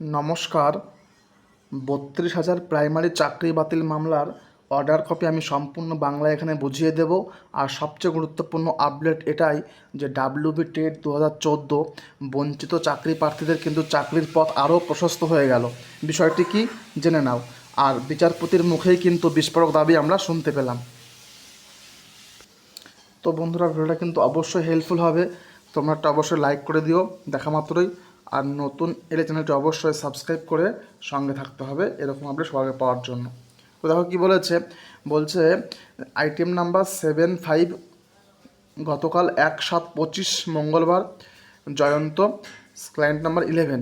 নমস্কার। বত্রিশ হাজার প্রাইমারি চাকরি বাতিল মামলার অর্ডার কপি আমি সম্পূর্ণ বাংলায় এখানে বুঝিয়ে দেব। আর সবচেয়ে গুরুত্বপূর্ণ আপডেট এটাই যে ডাব্লিউবি টেট দু হাজার চোদ্দ বঞ্চিত চাকরি প্রার্থীদের কিন্তু চাকরির পথ আরও প্রশস্ত হয়ে গেল। বিষয়টি কি জেনে নাও। আর বিচারপতির মুখেই কিন্তু বিস্ফোরক দাবি আমরা শুনতে পেলাম। তো বন্ধুরা, ভিডিওটা কিন্তু অবশ্যই হেল্পফুল হবে। তোমরা একটা অবশ্যই লাইক করে দিও। দেখা মাত্রই। আর নতুন এলে চ্যানেলটি অবশ্যই সাবস্ক্রাইব করে সঙ্গে থাকতে হবে, এরকম আপডেট সবাইকে পাওয়ার জন্য। তো দেখো কী বলেছে? বলছে আইটেম নাম্বার সেভেন ফাইভ গতকাল এক সাত পঁচিশ, মঙ্গলবার, জয়ন্ত ক্লায়েন্ট নাম্বার ইলেভেন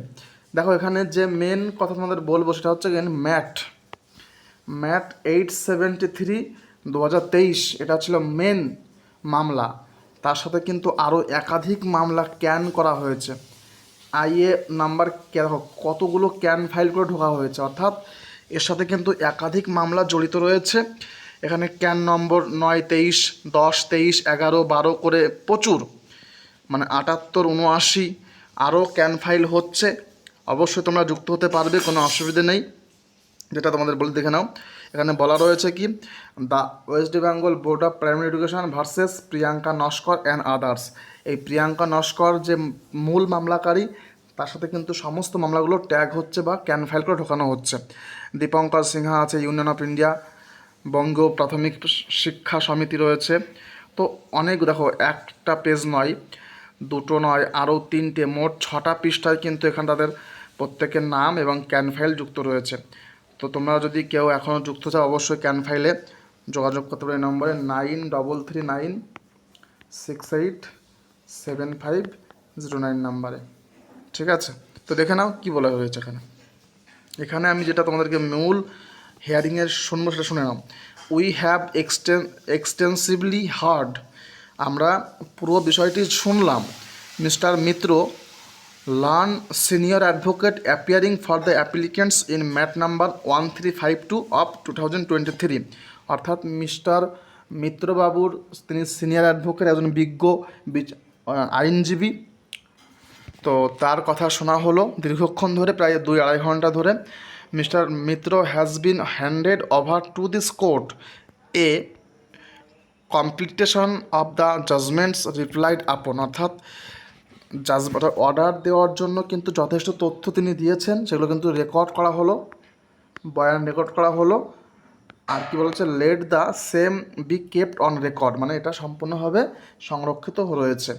দেখো এখানে যে মেন কথা তোমাদের বলব সেটা হচ্ছে MAT. MAT eight seventy three দু হাজার তেইশ, এটা ছিল মেন মামলা। তার সাথে কিন্তু আরও একাধিক মামলা ক্যান করা হয়েছে। আইএ নাম্বার কতগুলো ক্যান ফাইল করে ঢোকা হয়েছে। অর্থাৎ এর সাথে কিন্তু একাধিক মামলা জড়িত রয়েছে। এখানে ক্যান নম্বর নয়, তেইশ, দশ, তেইশ, এগারো, বারো করে প্রচুর মানে আটাত্তর, উনআশি আরও ক্যান ফাইল হচ্ছে। অবশ্যই তোমরা যুক্ত হতে পারবে, কোনো অসুবিধে নেই। যেটা তোমাদের বলে দেখে নাও। এখানে বলা রয়েছে কি, the West Bengal Board of Primary Education versus Priyanka Naskar and others. এই প্রিয়াঙ্কা নস্কর যে মূল মামলাকারী তার সাথে কিন্তু সমস্ত মামলাগুলো ট্যাগ হচ্ছে বা ক্যান ফাইল করে ঢোকানো হচ্ছে। দীপঙ্কর সিনহা আছে ইউনিয়ন অফ ইন্ডিয়া বঙ্গ প্রাথমিক শিক্ষা সমিতি রয়েছে। তো অনেক, দেখো, একটা পেজ নয়, দুটো নয়, আরও তিনটে, মোট ছটা পৃষ্ঠায় কিন্তু এখানে তাদের প্রত্যেকের নাম এবং ক্যান ফাইল যুক্ত রয়েছে। তো তোমরা যদি কেউ এখনও যুক্ত চাও, অবশ্যই ক্যান ফাইলে যোগাযোগ করতে পারো। এই নম্বরে nine double three nine six eight seven five zero nine নাম্বারে। ঠিক আছে? তো দেখে নাও কী বলা হয়েছে এখানে। এখানে আমি যেটা তোমাদেরকে মূল হেয়ারিংয়ের শুনব সেটা শুনে নাও। We have exten extensively heard আমরা পুরো বিষয়টি শুনলাম। Mister Mitra learned senior advocate appearing for the applicants in MAT number one three five two of two thousand twenty three অর্থাৎ মিস্টার মিত্রবাবুর তিনি সিনিয়র অ্যাডভোকেট, একজন বিজ্ঞ আইনজীবী। তো তার কথা শোনা হলো। দীর্ঘক্ষণ ধরে প্রায় দুই আড়াই ঘণ্টা ধরে mister Mitra has been handed over to this court a completion of the judgments replied upon অর্থাৎ জাজ অর্ডার দেওয়ার জন্য কিন্তু যথেষ্ট তথ্য তিনি দিয়েছেন, সেগুলো কিন্তু রেকর্ড করা হলো, বয়ান রেকর্ড করা হলো। আর কি বলেছে let the same be kept on record মানে এটা সম্পূর্ণভাবে সংরক্ষিত রয়েছে।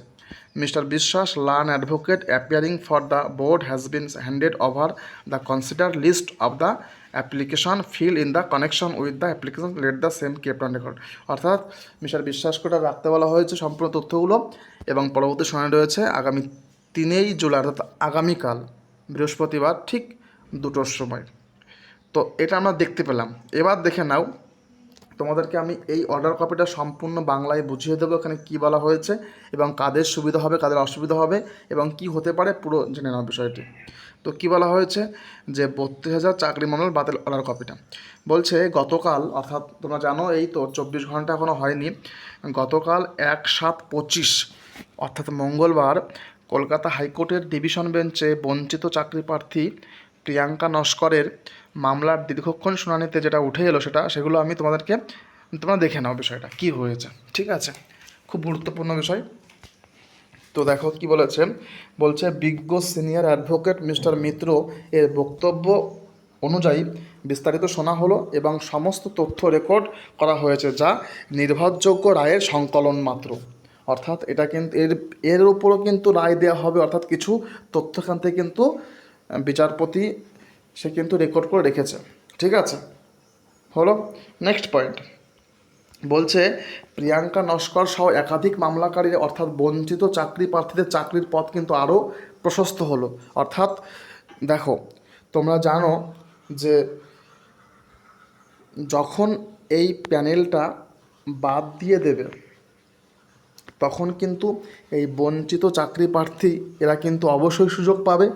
Mister Biswas, learned advocate, appearing for the board has been handed over the consider list of the application fill in the connection with the application let the same kept on record অর্থাৎ mister করে রাখতে বলা হয়েছে সম্পূর্ণ তথ্যগুলো এবং পরবর্তী সময় রয়েছে আগামী তিনেই জুলাই, অর্থাৎ আগামীকাল, বৃহস্পতিবার, ঠিক দুটোর সময়। তো এটা আমরা দেখতে পেলাম। এবার দেখে নাও তোমাদেরকে আমি এই অর্ডার কপিটা সম্পূর্ণ বাংলায় বুঝিয়ে দেবো এখানে কী বলা হয়েছে এবং কাদের সুবিধা হবে, কাদের অসুবিধা হবে এবং কি হতে পারে পুরো জেনে নাও বিষয়টি। তো কী বলা হয়েছে? যে বত্রিশ হাজার চাকরি মামলার বাতিল অর্ডার কপিটা বলছে, গতকাল, অর্থাৎ তোমরা জানো এই তো চব্বিশ ঘণ্টা এখনও হয়নি, গতকাল এক সাত পঁচিশ, অর্থাৎ মঙ্গলবার, কলকাতা হাইকোর্টের ডিভিশন বেঞ্চে বঞ্চিত চাকরি প্রার্থী প্রিয়াঙ্কা নস্করের মামলার দীর্ঘক্ষণ শুনানিতে যেটা উঠে এলো সেটা, সেগুলো আমি তোমাদেরকে, তোমরা দেখে নাও বিষয়টা, কি হয়েছে, ঠিক আছে? খুব গুরুত্বপূর্ণ বিষয়। তো দেখো কি বলেছে, বলছে, বিজ্ঞ সিনিয়র অ্যাডভোকেট মিস্টার মিত্র এর বক্তব্য অনুযায়ী বিস্তারিত শোনা হলো এবং সমস্ত তথ্য রেকর্ড করা হয়েছে যা নির্ভরযোগ্য রায়ের সংকলন মাত্র। অর্থাৎ এটা কিন্তু এর এর উপরও কিন্তু রায় দেওয়া হবে, অর্থাৎ কিছু তথ্যখান থেকে কিন্তু বিচারপতি সে কিন্তু রেকর্ড করে রেখেছে। ঠিক আছে? হলো নেক্সট পয়েন্ট বলছে, প্রিয়াঙ্কা নস্কর সহ একাধিক মামলাকারী অর্থাৎ বঞ্চিত চাকরি প্রার্থীদের চাকরির পথ কিন্তু আরও প্রশস্ত হলো। অর্থাৎ দেখো, তোমরা জানো যে যখন এই প্যানেলটা বাদ দিয়ে দেবে, তখন কিন্তু এই বঞ্চিত চাকরি প্রার্থী এরা কিন্তু অবশ্যই সুযোগ পাবে।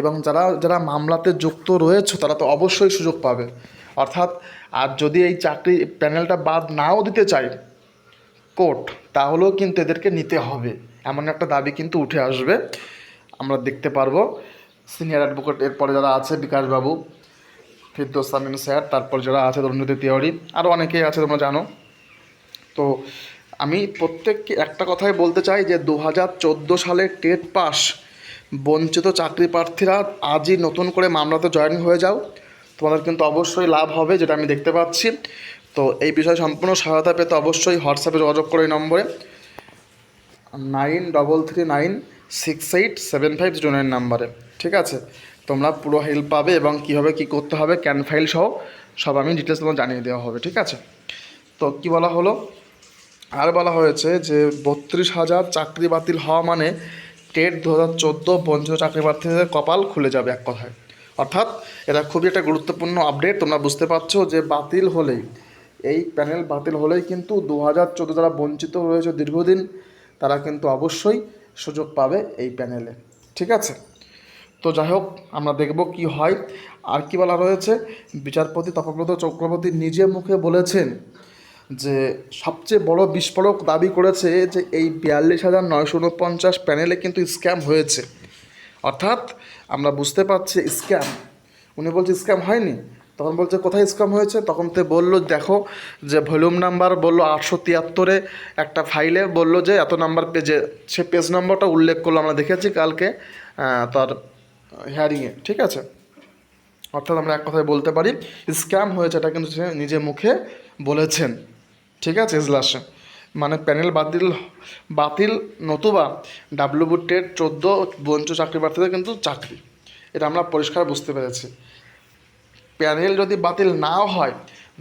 এবং যারা যারা মামলাতে যুক্ত রয়েছে, তারা তো অবশ্যই সুযোগ পাবে। অর্থাৎ, আর যদি এই চাকরি প্যানেলটা বাদ নাও দিতে চায় কোর্ট, তাহলেও কিন্তু এদেরকে নিতে হবে। এমন একটা দাবি কিন্তু উঠে আসবে। আমরা দেখতে পারব। সিনিয়র অ্যাডভোকেট, এরপরে যারা আছে, বিকাশবাবু, ফিরদোস সামিন স্যার, তারপর যারা আছে দুর্নীতি তিওয়ারি আরও অনেকেই আছে, তোমরা জানো। তো আমি প্রত্যেককে একটা কথাই বলতে চাই যে, দু হাজার চোদ্দ সালে টেট পাস বঞ্চিত চাকরি প্রার্থীরা আজই নতুন করে মামলাতে জয়েন হয়ে যাও। তোমাদের কিন্তু অবশ্যই লাভ হবে, যেটা আমি দেখতে পাচ্ছি। তো এই বিষয়ে সম্পূর্ণ সহায়তা পেতে অবশ্যই হোয়াটসঅ্যাপে যোগাযোগ করে এই নম্বরে। Nine double three nine six eight seven five zero nine নাম্বারে, ঠিক আছে? তোমরা পুরো হেল্প পাবে এবং কীভাবে কী করতে হবে ক্যান ফাইল সহ সব আমি ডিটেলস তোমার জানিয়ে দেওয়া হবে, ঠিক আছে? তো কী বলা হলো? আর বলা হয়েছে যে বত্রিশ হাজার চাকরি বাতিল হওয়া মানে টেট দু হাজার চোদ্দ বঞ্চিত চাকরি প্রার্থীদের কপাল খুলে যাবে এক কথায়। অর্থাৎ এটা খুবই একটা গুরুত্বপূর্ণ আপডেট তোমরা বুঝতে পারছ যে বাতিল হলেই, এই প্যানেল বাতিল হলেই কিন্তু দু হাজার চোদ্দ যারা বঞ্চিত রয়েছে দীর্ঘদিন, তারা কিন্তু অবশ্যই সুযোগ পাবে এই প্যানেলে ঠিক আছে? তো যাই হোক, আমরা দেখব কি হয়। আর কি বলা রয়েছে বিচারপতি তপব্রত চক্রবর্তী নিজে মুখে বলেছেন যে সবচেয়ে বড় বিস্ফোরক দাবি করেছে যে এই বিয়াল্লিশ হাজার নয়শো উনপঞ্চাশ প্যানেলে কিন্তু স্ক্যাম হয়েছে। অর্থাৎ আমরা বুঝতে পারছি স্ক্যাম উনি বলছে স্ক্যাম হয়নি? তখন বলছে, কোথায় স্ক্যাম হয়েছে? তখন তে বলল, দেখো, যে ভলিউম নাম্বার বলল আটশো তিয়াত্তরে একটা ফাইলে বলল যে এত নাম্বার পেজে সে পেজ নম্বরটা উল্লেখ করল, আমরা দেখেছি কালকে তার হিয়ারিংয়ে ঠিক আছে? অর্থাৎ আমরা এক কথায় বলতে পারি স্ক্যাম হয়েছে এটা কিন্তু সে নিজে মুখে বলেছেন। ঠিক আছে, এজলাসে। মানে প্যানেল বাতিল বাতিল নতুবা ডাব্লিউবি টেট চোদ্দ বঞ্চ চাকরি প্রার্থীদের কিন্তু চাকরি। এটা আমরা পরিষ্কার বুঝতে পেরেছি। প্যানেল যদি বাতিল নাও হয়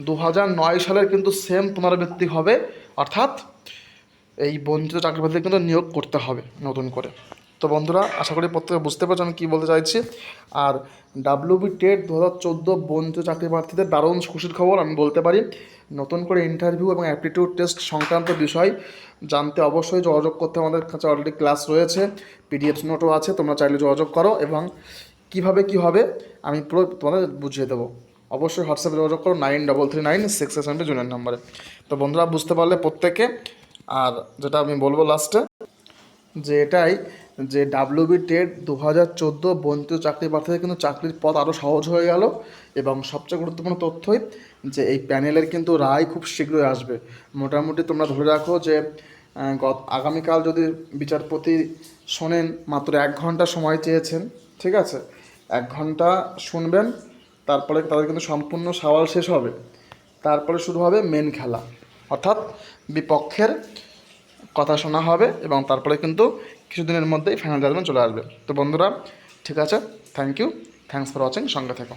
দু নয় সালের কিন্তু সেম পুনরাবৃত্তি হবে, অর্থাৎ এই বঞ্চিত চাকরি প্রার্থীদের কিন্তু নিয়োগ করতে হবে নতুন করে। তো বন্ধুরা, আশা করি প্রত্যেকে বুঝতে পারছ আমি কী বলতে চাইছি। আর ডাব্লিউবি টেট দু হাজার চোদ্দ বঞ্চিত চাকরি প্রার্থীদের দারুণ খুশির খবর আমি বলতে পারি। নতুন করে ইন্টারভিউ এবং অ্যাপটিটিউড টেস্ট সংক্রান্ত বিষয় জানতে অবশ্যই যোগাযোগ করতে আমাদের কাছে অলরেডি ক্লাস রয়েছে। পিডিএফ নোটও আছে, তোমরা চাইলে যোগাযোগ করো এবং কীভাবে কি হবে আমি পুরো তোমাদের বুঝিয়ে দেবো। অবশ্যই হোয়াটসঅ্যাপে যোগাযোগ করো, nine double three, nine six, seven junior নাম্বারে। তো বন্ধুরা, বুঝতে পারলে প্রত্যেকে, আর যেটা আমি বলব লাস্টে যে এটাই যে ডাব্লিউবি টেট দু হাজার চোদ্দ বঞ্চিত চাকরি প্রার্থীদের কিন্তু চাকরির পথ আরও সহজ হয়ে গেল। এবং সবচেয়ে গুরুত্বপূর্ণ তথ্যই যে এই প্যানেলের কিন্তু রায় খুব শীঘ্রই আসবে। মোটামুটি তোমরা ধরে রাখো যে গত আগামীকাল যদি বিচারপতি শোনেন, মাত্র এক ঘণ্টা সময় চেয়েছেন, ঠিক আছে? এক ঘণ্টা শুনবেন, তারপরে তাদের কিন্তু সম্পূর্ণ সওয়াল শেষ হবে। তারপরে শুরু হবে মেন খেলা। অর্থাৎ বিপক্ষের কথা শোনা হবে এবং তারপরে কিন্তু কিছুদিনের মধ্যেই ফাইনাল জাজমেন্ট চলে আসবে। তো বন্ধুরা, ঠিক আছে? Thank you thanks for watching সঙ্গে থেকো।